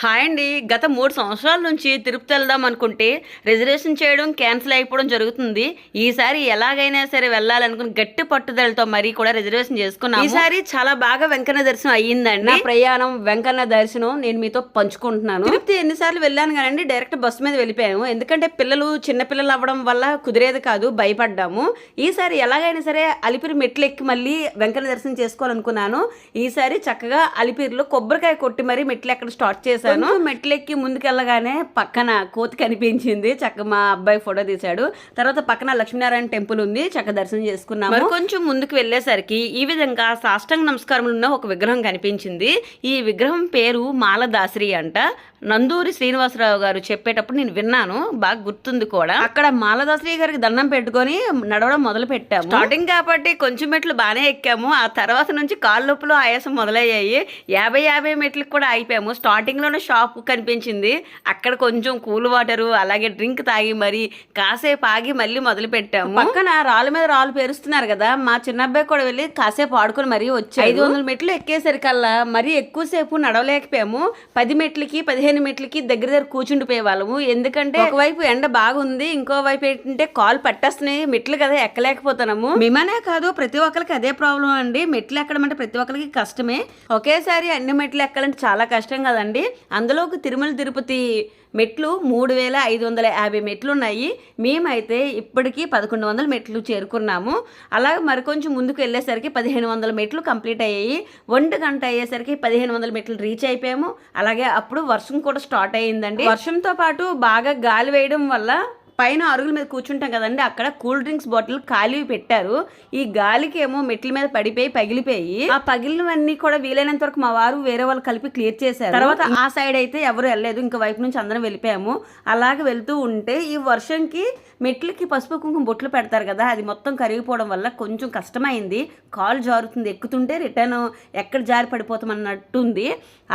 Hi అండి. గత మూడు సంవత్సరాల నుంచి తిరుపతి వెళ్దాం అనుకుంటే రిజర్వేషన్ చేయడం క్యాన్సిల్ అయిపోవడం జరుగుతుంది. ఈసారి ఎలాగైనా సరే వెళ్ళాలనుకుని గట్టి పట్టుదలతో మరీ కూడా రిజర్వేషన్ చేసుకున్నాం ఈసారి చాలా బాగా వెంకన్న దర్శనం అయ్యిందండి. నా ప్రయాణం వెంకన్న దర్శనం నేను మీతో పంచుకుంటున్నాను. తిరుపతి ఎన్నిసార్లు వెళ్ళాను కానీ డైరెక్ట్ బస్సు మీద వెళ్ళిపోయాము. ఎందుకంటే పిల్లలు చిన్న పిల్లలు అవ్వడం వల్ల కుదిరేది కాదు భయపడ్డాము. ఈసారి ఎలాగైనా సరే అలిపిరి మెట్లు ఎక్కి మళ్ళీ వెంకన్న దర్శనం చేసుకోవాలనుకున్నాను. ఈసారి చక్కగా అలిపిరిలో కొబ్బరికాయ కొట్టి మరీ మెట్లు ఎక్కడ స్టార్ట్ చేశాను మెట్లు ఎక్కి ముందుకెళ్ళగానే పక్కన కోతి కనిపించింది. చక్క మా అబ్బాయి ఫోటో తీశాడు. తర్వాత పక్కన లక్ష్మీనారాయణ టెంపుల్ ఉంది. చక్క దర్శనం చేసుకున్నాము. మరి కొంచెం ముందుకు వెళ్ళేసరికి ఈ విధంగా సాష్టాంగ నమస్కారం ఉన్న ఒక విగ్రహం కనిపించింది. ఈ విగ్రహం పేరు మాలదాసరి అంట. నందూరి శ్రీనివాసరావు గారు చెప్పేటప్పుడు నేను విన్నాను. బాగా గుర్తుంది కూడా. అక్కడ మాలదాసరి గారికి దండం పెట్టుకొని నడవడం మొదలు పెట్టాము. స్టార్టింగ్ కాబట్టి కొంచెం మెట్లు బాగానే ఎక్కాము. ఆ తర్వాత నుంచి కాళ్ళ నొప్పులు ఆయాసం మొదలయ్యాయి. యాభై యాభై మెట్లకు కూడా అయిపోయాము స్టార్టింగ్ షాప్ కనిపించింది. అక్కడ కొంచెం కూల్ వాటర్ అలాగే డ్రింక్ తాగి మరి కాసేపు ఆగి మళ్ళీ మొదలు పెట్టాము. పక్కన రాళ్ళ మీద రాళ్ళు పేరుస్తున్నారు కదా మా చిన్న అబ్బాయి కూడా వెళ్ళి కాసేపు ఆడుకొని మరీ వచ్చి ఐదు వందల మెట్లు ఎక్కేసరికల్లా మరీ ఎక్కువసేపు నడవలేకపోయాము. పది మెట్లకి పదిహేను మెట్లకి దగ్గర దగ్గర కూర్చుండిపోయే వాళ్ళము ఎందుకంటే ఒకవైపు ఎండ బాగుంది ఇంకో వైపు ఏంటంటే కాలు పట్టేస్తున్నాయి. మెట్లు కదా ఎక్కలేకపోతున్నాము. మేమనే కాదు ప్రతి ఒక్కరికి అదే ప్రాబ్లం అండి. మెట్లు ఎక్కడం అంటే ప్రతి ఒక్కరికి కష్టమే. ఒకేసారి అన్ని మెట్లు ఎక్కాలంటే చాలా కష్టం కదండి. అందులోకి తిరుమల తిరుపతి మెట్లు మూడు వేల ఐదు వందల యాభై మెట్లు ఉన్నాయి మేమైతే ఇప్పటికీ పదకొండు వందల మెట్లు చేరుకున్నాము. అలాగే మరికొంచెం ముందుకు వెళ్ళేసరికి పదిహేను వందల మెట్లు కంప్లీట్ అయ్యాయి. ఒంటి గంట అయ్యేసరికి పదిహేను వందల మెట్లు రీచ్ అయిపోయాము. అలాగే అప్పుడు వర్షం కూడా స్టార్ట్ అయ్యిందండి. వర్షంతో పాటు బాగా గాలి వేయడం వల్ల పైన అరుగుల మీద కూర్చుంటాం కదండి అక్కడ కూల్ డ్రింక్స్ బాటిల్ ఖాళీ పెట్టారు. ఈ గాలికి ఏమో మెట్ల మీద పడిపోయి పగిలిపోయి ఆ పగిలినవన్నీ కూడా వీలైనంత వరకు మా వారు వేరే వాళ్ళు కలిపి క్లియర్ చేశారు. తర్వాత ఆ సైడ్ అయితే ఎవరు వెళ్ళలేదు ఇంకా వైపు నుంచి అందరం వెళ్ళిపోయాము. అలాగే వెళ్తూ ఉంటే ఈ వర్షంకి మెట్లకి పసుపు కుంకుమ బొట్లు పెడతారు కదా అది మొత్తం కరిగిపోవడం వల్ల కొంచెం కష్టమైంది. కాలు జారుతుంది ఎక్కుతుంటే రిటర్న్ ఎక్కడ జారి పడిపోతామన్నట్టుంది.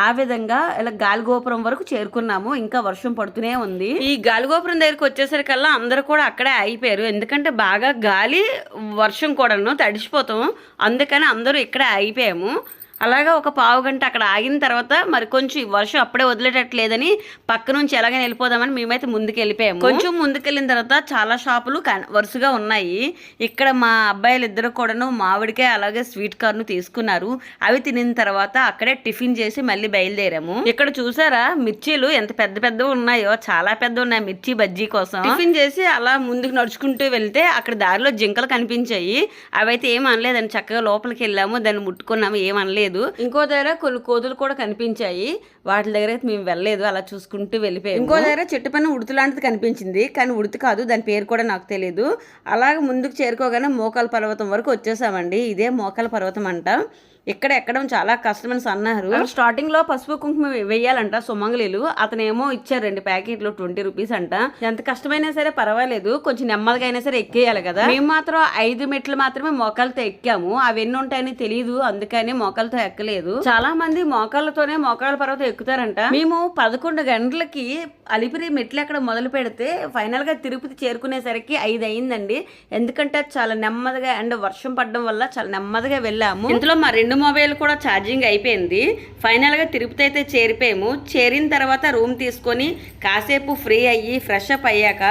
ఆ విధంగా ఇలా గాలిగోపురం వరకు చేరుకున్నాము. ఇంకా వర్షం పడుతూనే ఉంది. ఈ గాలిగోపురం దగ్గరికి వచ్చేసరికల్లా అందరూ కూడా అక్కడే అయిపోయారు ఎందుకంటే బాగా గాలి వర్షం కూడాను తడిసిపోతాం అందుకని అందరూ ఇక్కడే అయిపోయాము అలాగా ఒక పావు గంట అక్కడ ఆగిన తర్వాత మరి కొంచెం వర్షం అప్పుడే వదిలేటట్లేదని పక్క నుంచి ఎలాగైనా వెళ్ళిపోదామని మేమైతే ముందుకు వెళ్ళిపోయాము కొంచెం ముందుకెళ్ళిన తర్వాత చాలా షాపులు వరుసగా ఉన్నాయి. ఇక్కడ మా అబ్బాయిలు ఇద్దరు కూడాను మామిడికాయ అలాగే స్వీట్ కార్న్ తీసుకున్నారు. అవి తినిన తర్వాత అక్కడే టిఫిన్ చేసి మళ్ళీ బయలుదేరాము. ఇక్కడ చూసారా మిర్చీలు ఎంత పెద్ద పెద్దవి ఉన్నాయో చాలా పెద్ద ఉన్నాయి మిర్చి బజ్జీ కోసం. టిఫిన్ చేసి అలా ముందుకు నడుచుకుంటూ వెళ్తే అక్కడ దారిలో జింకలు కనిపించాయి. అవైతే ఏం అనలేదండి చక్కగా లోపలికి వెళ్ళాము దాన్ని ముట్టుకున్నాము ఏం అనలేదు. ఇంకో దగ్గర కొన్ని కోతులు కూడా కనిపించాయి. వాటి దగ్గర మేము వెళ్ళలేదు. అలా చూసుకుంటూ వెళ్ళిపోయాము. ఇంకో దగ్గర చెట్టు పైన ఉడుతు లాంటిది కనిపించింది. కానీ ఉడుతు కాదు. దాని పేరు కూడా నాకు తెలియదు. అలాగే ముందుకు చేరుకోగానే మోకాల పర్వతం వరకు వచ్చేసామండి. ఇదే మోకాల పర్వతం అంట. ఇక్కడ ఎక్కడం చాలా కష్టమని అన్నారు. స్టార్టింగ్లో పసుపు కుంకుమ వెయ్యాలంట సుమంగళీలు అతనేమో ఇచ్చారు రెండు ప్యాకెట్లు ట్వంటీ రూపీస్ అంట. ఎంత కష్టమైనా సరే పర్వాలేదు. కొంచెం నెమ్మదిగా అయినా సరే ఎక్కేయాలి కదా. మేము మాత్రం ఐదు మెట్లు మాత్రమే మోకాలతో ఎక్కాము. అవి ఎన్ని ఉంటాయని తెలియదు అందుకని మోకాలతో ఎక్కలేదు. చాలా మంది మోకాళ్ళతోనే మోకాళ్ళ పర్వతం ఎక్కుతారంట. మేము పదకొండు గంటలకి అలిపిరి మెట్లు ఎక్కడ మొదలు పెడితే ఫైనల్గా తిరుపతి చేరుకునేసరికి ఐదు అయిందండి. ఎందుకంటే చాలా నెమ్మదిగా అండ్ వర్షం పడడం వల్ల చాలా నెమ్మదిగా వెళ్ళాము. ఇందులో మా రెండు మొబైల్ కూడా ఛార్జింగ్ అయిపోయింది. ఫైనల్గా తిరుపతి అయితే చేరిపోయాము. చేరిన తర్వాత రూమ్ తీసుకొని కాసేపు ఫ్రీ అయ్యి ఫ్రెష్ అప్ అయ్యాక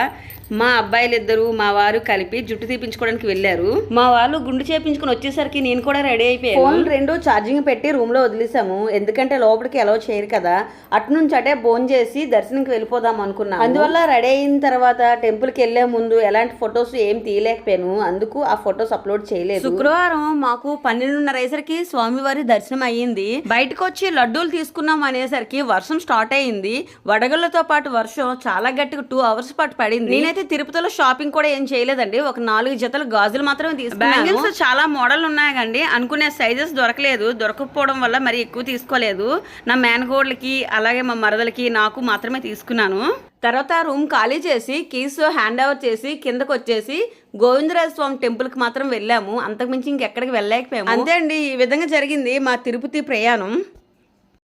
మా అబ్బాయిలు ఇద్దరు మా వారు కలిపి జుట్టు తీపించుకోవడానికి వెళ్ళారు. మా వాళ్ళు గుండు చేపించుకుని వచ్చేసరికి నేను కూడా రెడీ అయిపోయాను. ఫోన్ రెండు ఛార్జింగ్ పెట్టి రూమ్లో వదిలేసాము. ఎందుకంటే లోపలికి ఎలా చేయరు కదా. అటు నుంచి అటే బోన్ చేసి దర్శనంకి వెళ్ళిపోదాం అనుకున్నాను అందువల్ల రెడీ అయిన తర్వాత టెంపుల్కి వెళ్ళే ముందు ఎలాంటి ఫొటోస్ ఏం తీయలేకపోయాను. అందుకు ఆ ఫొటోస్ అప్లోడ్ చేయలేదు. శుక్రవారం మాకు పన్నెండున్నర అయ్యేసరికి స్వామివారి దర్శనం అయ్యింది. బయటకు వచ్చి లడ్డూలు తీసుకున్నాం అనేసరికి వర్షం స్టార్ట్ అయ్యింది. వడగళ్ళతో పాటు వర్షం చాలా గట్టిగా టూ అవర్స్ పాటు పడింది. నేనైతే తిరుపతిలో షాపింగ్ కూడా ఏం చేయలేదండి. ఒక నాలుగు జతలు గాజులు మాత్రమే తీసుకున్నాను బ్యాంగిల్స్ చాలా మోడల్ ఉన్నాయండి. అనుకునే సైజెస్ దొరకలేదు. దొరకకపోవడం వల్ల మరి ఎక్కువ తీసుకోలేదు. నా మేనగోడ్లకి అలాగే మా మరదలకి నాకు మాత్రమే తీసుకున్నాను. తర్వాత రూమ్ ఖాళీ చేసి కీస్ హ్యాండ్ ఓవర్ చేసి కిందకు వచ్చేసి గోవిందరాజ స్వామి టెంపుల్కి మాత్రం వెళ్ళాము. అంతకుమించి ఇంకెక్కడికి వెళ్ళలేకపోయాము. అంతే అండి. ఈ విధంగా జరిగింది మా తిరుపతి ప్రయాణం.